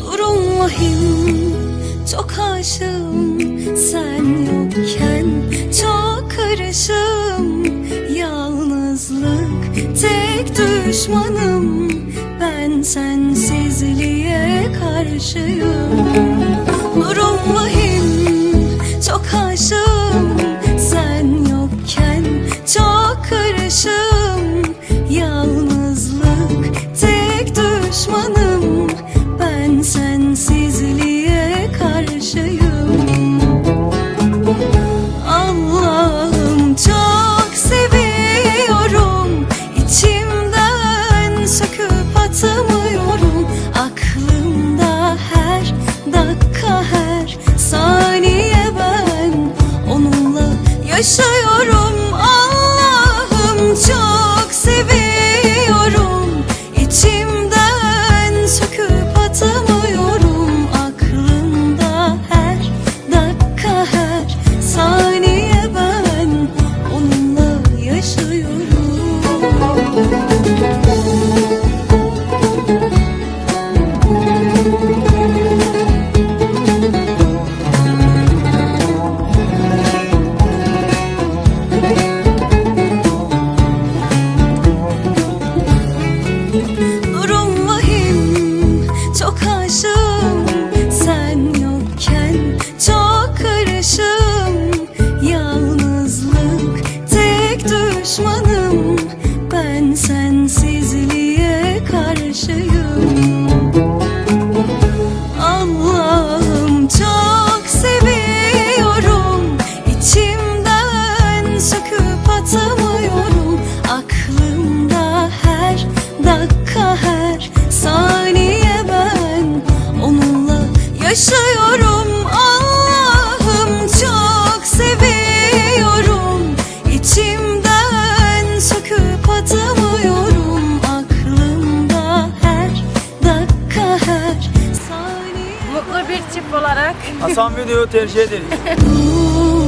Durum vahim çok aşığım Sen yokken çok karışım Yalnızlık tek düşmanım Ben sensizliğe karşıyım. Durum çok aşığım sensizliğe karşıyım. Allah'ım çok seviyorum. İçimden söküp atamıyorum. Aklımda her dakika her saniye ben Onunla yaşıyorum. Allah'ım çok seviyorum her saniye karşıyım Allah'ım çok seviyorum. İçimden söküp atamıyorum. Aklımda her dakika her saniye ben Onunla yaşıyorum Mutlu bir çift olarak Hasan videoyu tercih ederiz.